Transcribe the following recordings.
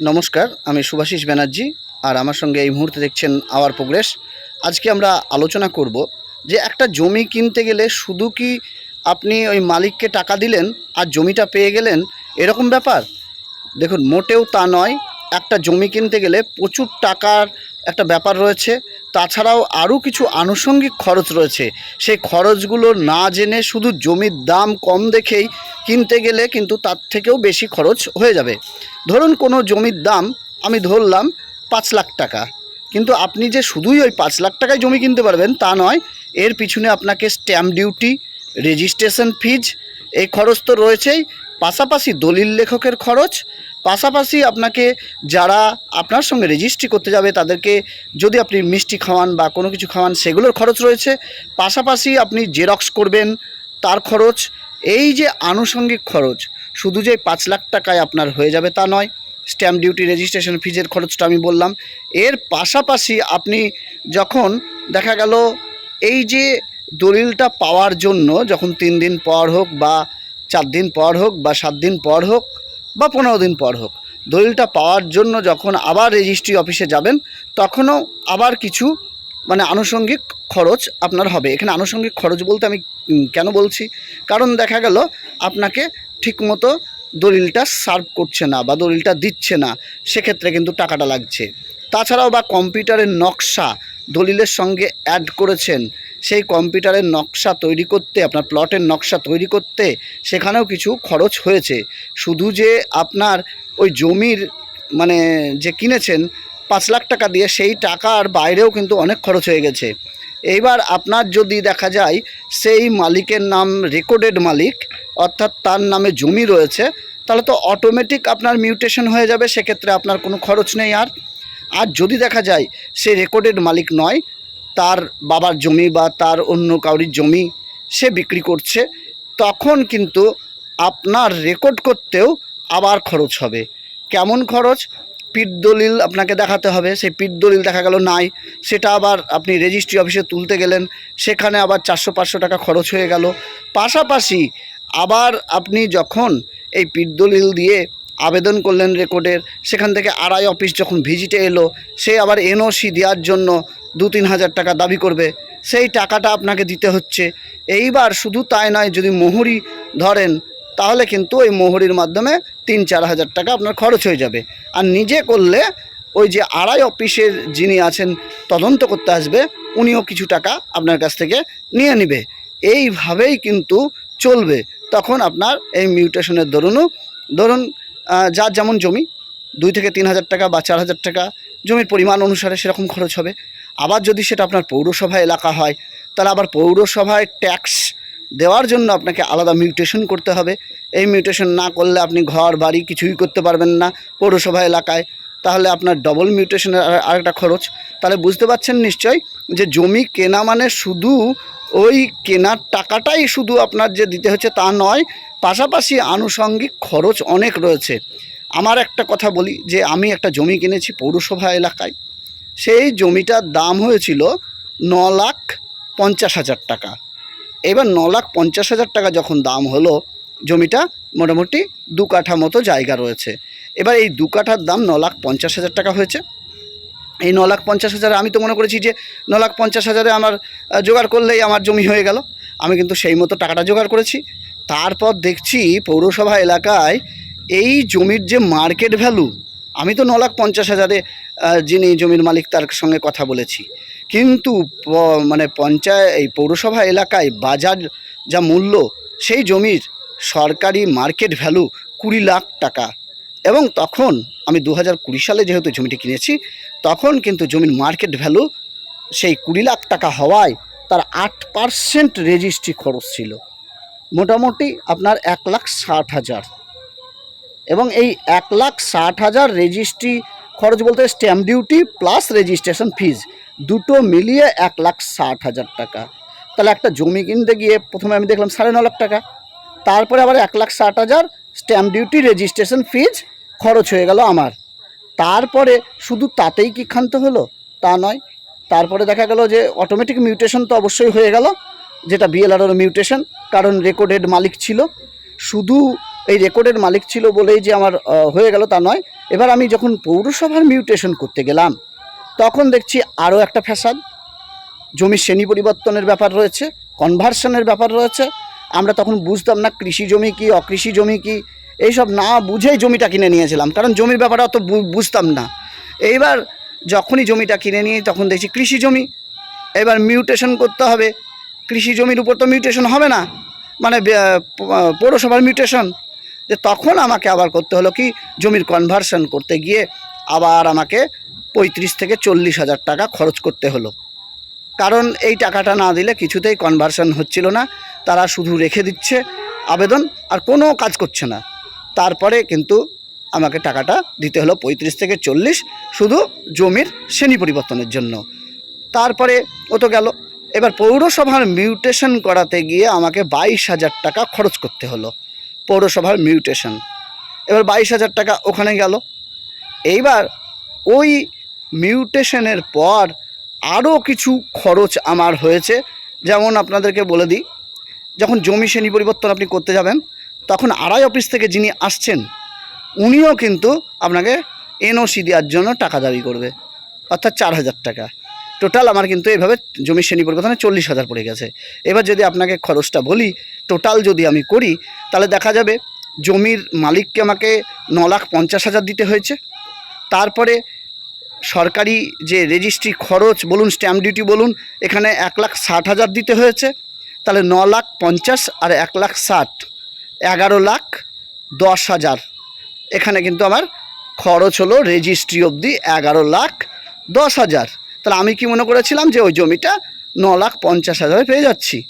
নমস্কার, আমি সুভাষিস ব্যানার্জি আর আমার সঙ্গে এই মুহূর্তে দেখছেন আওয়ার প্রোগ্রেস। আজকে আমরা আলোচনা করব যে একটা জমি কিনতে গেলে শুধু কি আপনি ওই মালিককে টাকা দিলেন আর জমিটা পেয়ে গেলেন? এরকম ব্যাপার? দেখুন, মোটেও তা নয়। একটা জমি কিনতে গেলে প্রচুর টাকার একটা ব্যাপার রয়েছে। তাছাড়াও আরও কিছু আনুষঙ্গিক খরচ রয়েছে। সেই খরচগুলো না জেনে শুধু জমির দাম কম দেখেই কিনতে গেলে কিন্তু তার থেকেও বেশি খরচ হয়ে যাবে। ধরুন কোনো জমির দাম আমি ধরলাম পাঁচ লাখ টাকা। কিন্তু আপনি যে শুধুই ওই পাঁচ লাখ টাকায় জমি কিনতে পারবেন তা নয়, এর পিছনে আপনাকে স্ট্যাম্প ডিউটি রেজিস্ট্রেশন ফিজ এই খরচ তো রয়েছেই। পাশাপাশি দলিল লেখকের খরচ পাশাপাশি আপনাকে যারা আপনার সঙ্গে রেজিস্ট্রি করতে যাবে, তাদেরকে যদি আপনি মিষ্টি খাওয়ান বা কোনো কিছু খাওয়ান, সেগুলোর খরচ রয়েছে। পাশাপাশি আপনি জেরক্স করবেন, তার খরচ। এই যে আনুষঙ্গিক খরচ, শুধু যে পাঁচ লাখ টাকায় আপনার হয়ে যাবে তা নয় স্ট্যাম্প ডিউটি রেজিস্ট্রেশন ফিজের খরচটা আমি বললাম। এর পাশাপাশি আপনি যখন দেখা গেল এই যে দলিলটা পাওয়ার জন্য, যখন তিন দিন পর হোক বা চার দিন পর হোক বা সাত দিন পর হোক বা পনেরো দিন পর হোক। দলিলটা পাওয়ার জন্য যখন আবার রেজিস্ট্রি অফিসে যাবেন, তখনও আবার কিছু মানে আনুষঙ্গিক খরচ আপনার হবে। এখানে আনুষঙ্গিক খরচ বলতে আমি কেন বলছি? কারণ দেখা গেল, আপনাকে ঠিকমতো দলিলটা সার্ভ করছে না বা দলিলটা দিচ্ছে না। সেক্ষেত্রে কিন্তু টাকাটা লাগছে। তাছাড়াও বা কম্পিউটারের নকশা দলিলের সঙ্গে অ্যাড করেছেন। সেই কম্পিউটারের নকশা তৈরি করতে, আপনার প্লটের নকশা তৈরি করতে সেখানেও কিছু খরচ হয়েছে। শুধু যে আপনার ওই জমির মানে যে কিনেছেন, পাঁচ লাখ টাকা দিয়ে সেই টাকার বাইরেও কিন্তু অনেক খরচ হয়ে গেছে। এইবার আপনার যদি দেখা যায়, সেই মালিকের নাম রেকর্ডেড মালিক, অর্থাৎ তার নামে জমি রয়েছে, তাহলে তো অটোমেটিক আপনার মিউটেশন হয়ে যাবে, সেক্ষেত্রে আপনার কোনো খরচ নেই আর। আর যদি দেখা যায় সে রেকর্ডেড মালিক নয়, তার বাবার জমি বা তার অন্য কাউরির জমি সে বিক্রি করছে, তখন কিন্তু আপনার রেকর্ড করতেও আবার খরচ হবে। কেমন খরচ? পিঠ দলিল আপনাকে দেখাতে হবে, সেই পিঠ দলিল দেখা গেল নাই, সেটা আবার আপনি রেজিস্ট্রি অফিসে তুলতে গেলেন, সেখানে আবার চারশো পাঁচশো টাকা খরচ হয়ে গেল। পাশাপাশি আবার আপনি যখন এই পিঠ দলিল দিয়ে আবেদন করলেন রেকর্ডের। সেখান থেকে আড়াই অফিস যখন ভিজিটে এলো, সে আবার এনওসি দেওয়ার জন্য দু তিন হাজার টাকা দাবি করবে। সেই টাকাটা আপনাকে দিতে হচ্ছে। এইবার শুধু তাই নয়, যদি মোহরি ধরেন, তাহলে কিন্তু ওই মোহরির মাধ্যমে তিন চার হাজার টাকা আপনার খরচ হয়ে যাবে। আর নিজে করলে ওই যে আড়াই অফিসের যিনি আছেন, তদন্ত করতে আসবে, উনিও কিছু টাকা আপনার কাছ থেকে নিয়ে নেবে। এইভাবেই কিন্তু চলবে। তখন আপনার এই মিউটেশনের দরুনও, ধরুন যার যেমন জমি, দুই থেকে তিন হাজার টাকা বা চার হাজার টাকা, জমির পরিমাণ অনুসারে সেরকম খরচ হবে। আবার যদি সেটা আপনার পৌরসভা এলাকা হয়, তাহলে আবার পৌরসভায় ট্যাক্স দেওয়ার জন্য আপনাকে আলাদা মিউটেশন করতে হবে। এই মিউটেশন না করলে আপনি ঘর, বাড়ি কিছুই করতে পারবেন না পৌরসভা এলাকায়। তাহলে আপনার ডবল মিউটেশনের আর- আরেকটা খরচ। তাহলে বুঝতে পারছেন নিশ্চয় যে জমি কেনা মানে শুধু ওই কেনার টাকাটাই শুধু আপনার যে দিতে হচ্ছে তা নয়, পাশাপাশি আনুষঙ্গিক খরচ অনেক রয়েছে। আমার একটা কথা বলি যে আমি একটা জমি কিনেছি পৌরসভা এলাকায়। সেই জমিটার দাম হয়েছিল ন লাখ পঞ্চাশ হাজার টাকা। এবার ন লাখ পঞ্চাশ হাজার টাকা যখন দাম হলো জমিটা মোটামুটি দু কাঠা মতো জায়গা রয়েছে। এবার এই দু কাঠার দাম ন লাখ পঞ্চাশ হাজার টাকা হয়েছে। এই ন লাখ পঞ্চাশ হাজারে আমি তো মনে করেছি যে, ন লাখ পঞ্চাশ হাজারে আমার জোগাড় করলেই আমার জমি হয়ে গেল। আমি কিন্তু সেই মতো টাকাটা জোগাড় করেছি। তারপর দেখছি পৌরসভা এলাকায় এই জমির যে মার্কেট ভ্যালু, আমি তো ন লাখ পঞ্চাশ হাজারে যিনি জমির মালিক তার সঙ্গে কথা বলেছি। কিন্তু মানে পঞ্চায়েত, এই পৌরসভা এলাকায় বাজার যা মূল্য, সেই জমির সরকারি মার্কেট ভ্যালু কুড়ি লাখ টাকা। এবং তখন, আমি দু হাজার কুড়ি সালে যেহেতু জমিটি কিনেছি, তখন কিন্তু জমির মার্কেট ভ্যালু সেই কুড়ি লাখ টাকা হওয়ায় তার আট পার্সেন্ট রেজিস্ট্রি খরচ ছিল। মোটামুটি আপনার এক লাখ ষাট হাজার। এবং এই এক লাখ ষাট হাজার রেজিস্ট্রি খরচ বলতে stamp duty plus registration fees দুটো মিলিয়ে এক লাখ ষাট হাজার টাকা। তাহলে একটা জমি কিনতে গিয়ে প্রথমে আমি দেখলাম সাড়ে ন লাখ টাকা। তারপরে আবার এক লাখ ষাট হাজার স্ট্যাম্প ডিউটি রেজিস্ট্রেশন ফিজ খরচ হয়ে গেল আমার। তারপরে শুধু তাতেই কি ক্ষান্ত হলো? তা নয়। তারপরে দেখা গেল যে অটোমেটিক মিউটেশন তো অবশ্যই হয়ে গেল, যেটা বিএলআরও মিউটেশন কারণ রেকর্ডেড মালিক ছিল। শুধু এই রেকর্ডের মালিক ছিল বলেই যে আমার হয়ে গেল তা নয়। এবার আমি যখন পৌরসভার মিউটেশন করতে গেলাম, তখন দেখছি আরও একটা ফ্যাসাদ। জমির শ্রেণি পরিবর্তনের ব্যাপার রয়েছে কনভার্সনের ব্যাপার রয়েছে আমরা তখন বুঝতাম না কৃষি জমি কি, অকৃষি জমি কি, এইসব না বুঝেই জমিটা কিনে নিয়েছিলাম। কারণ জমির ব্যাপারে অত বুঝতাম না। এইবার যখনই জমিটা কিনে নিই, তখন দেখছি কৃষি জমি। এবার মিউটেশন করতে হবে। কৃষি জমির উপর তো মিউটেশন হবে না। মানে পৌরসভার মিউটেশন যে তখন আমাকে আবার করতে হলো কি, জমির কনভার্সন করতে গিয়ে আবার আমাকে পঁয়ত্রিশ থেকে চল্লিশ হাজার টাকা খরচ করতে হলো। কারণ এই টাকাটা না দিলে কিছুতেই কনভার্সন হচ্ছিল না। তারা শুধু রেখে দিচ্ছে আবেদন আর কোনো কাজ করছে না। তারপরে কিন্তু আমাকে টাকাটা দিতে হলো পঁয়ত্রিশ থেকে চল্লিশ শুধু জমির শ্রেণি পরিবর্তনের জন্য। তারপরে ও তো গেল। এবার পৌরসভার মিউটেশন করাতে গিয়ে আমাকে বাইশ হাজার টাকা খরচ করতে হলো পৌরসভার মিউটেশন এবার বাইশ হাজার টাকা ওখানে গেল। এইবার ওই মিউটেশনের পর আরও কিছু খরচ আমার হয়েছে। যেমন আপনাদেরকে বলে দিই, যখন জমি শ্রেণি পরিবর্তন আপনি করতে যাবেন, তখন আড়াই অফিস থেকে যিনি আসছেন, উনিও কিন্তু আপনাকে এনওসি দেওয়ার জন্য টাকা দাবি করবে, অর্থাৎ চার হাজার টাকা। টোটাল আমার কিন্তু এভাবে জমি শ্রেণি পরিবর্তনে চল্লিশ হাজার পড়ে গেছে। এবার যদি আপনাকে খরচটা বলি টোটাল যদি আমি করি, তাহলে দেখা যাবে জমির মালিককে আমাকে ন লাখ পঞ্চাশ হাজার দিতে হয়েছে। তারপরে সরকারি যে রেজিস্ট্রি খরচ, বলুন স্ট্যাম্প ডিউটি বলুন, এখানে এক লাখ ষাট হাজার দিতে হয়েছে। তাহলে ন লাখ পঞ্চাশ আর এক লাখ ষাট, এগারো লাখ দশ হাজার। এখানে কিন্তু আমার খরচ হলো রেজিস্ট্রি অবধি এগারো লাখ দশ হাজার। তাহলে আমি কি মনে করেছিলাম যে ওই জমিটা ন লাখ পঞ্চাশ হাজারে পেয়ে যাচ্ছি?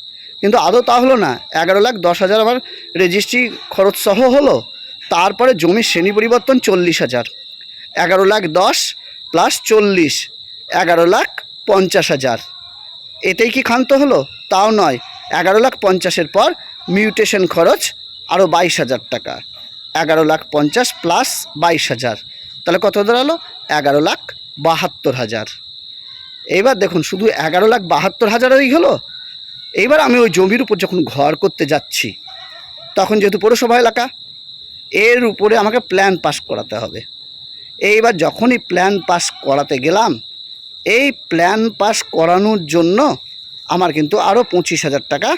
কিন্তু আদৌ তা হলো না। এগারো লাখ দশ হাজার আমার রেজিস্ট্রি খরচ সহ হলো। তারপরে জমির শ্রেণি পরিবর্তন চল্লিশ হাজার। এগারো লাখ দশ প্লাস চল্লিশ, এগারো লাখ পঞ্চাশ হাজার। এতেই কি ক্ষান্ত হলো? তাও নয়, এগারো লাখ পঞ্চাশের পর মিউটেশন খরচ আরও বাইশ হাজার টাকা। এগারো লাখ পঞ্চাশ প্লাস বাইশ হাজার। তাহলে কত দাঁড়াল? এগারো লাখ বাহাত্তর হাজার। এইবার দেখুন, শুধু এগারো লাখ বাহাত্তর হাজারেরই হলো? এইবার আমি ওই জমির উপর যখন ঘর করতে যাচ্ছি, তখন যেহেতু পৌরসভা এলাকা, এর উপরে আমাকে প্ল্যান পাস করাতে হবে। এইবার যখনই প্ল্যান পাস করাতে গেলাম, এই প্ল্যান পাস করানোর জন্য আমার কিন্তু আরও পঁচিশ হাজার টাকা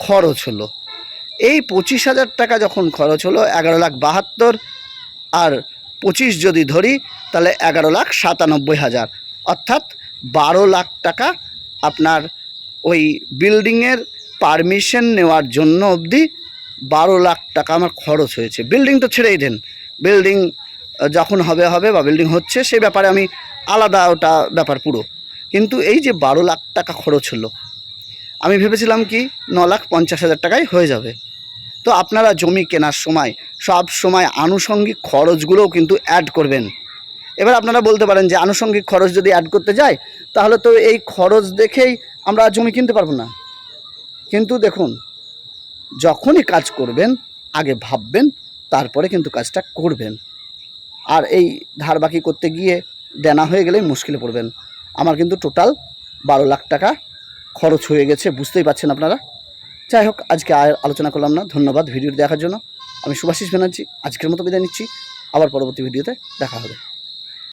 খরচ হলো। এই পঁচিশ হাজার টাকা যখন খরচ হলো, এগারো লাখ বাহাত্তর, আর পঁচিশ যদি ধরি, তাহলে এগারো লাখ সাতানব্বই হাজার। অর্থাৎ বারো লাখ টাকা আপনার ওই বিল্ডিংয়ের পারমিশন নেওয়ার জন্য অবধি বারো লাখ টাকা আমার খরচ হয়েছে। বিল্ডিং তো ছেড়েই দেন। বিল্ডিং যখন হবে হবে বা বিল্ডিং হচ্ছে, সে ব্যাপারে আমি আলাদা ওটা ব্যাপার পুরো। কিন্তু এই যে বারো লাখ টাকা খরচ হলো, আমি ভেবেছিলাম কি ন লাখ পঞ্চাশ হাজার টাকায় হয়ে যাবে। তো আপনারা জমি কেনার সময়, সব সময় আনুষঙ্গিক খরচগুলোও কিন্তু অ্যাড করবেন। এবার আপনারা বলতে পারেন যে আনুষঙ্গিক খরচ যদি অ্যাড করতে যাই তাহলে তো এই খরচ দেখেই আমরা জমি কিনতে পারব না। কিন্তু দেখুন, যখনই কাজ করবেন, আগে ভাববেন, তারপরে কিন্তু কাজটা করবেন। আর এই ধার বাকি করতে গিয়ে দেনা হয়ে গেলে মুশকিলে পড়বেন। আমার কিন্তু টোটাল বারো লাখ টাকা খরচ হয়ে গেছে, বুঝতেই পারছেন আপনারা? যাই হোক, আজকে আর আলোচনা করলাম না। ধন্যবাদ ভিডিওটি দেখার জন্য। আমি সুভাষিস ব্যানার্জি, আজকের মতো বিদায় নিচ্ছি। আবার পরবর্তী ভিডিওতে দেখা হবে।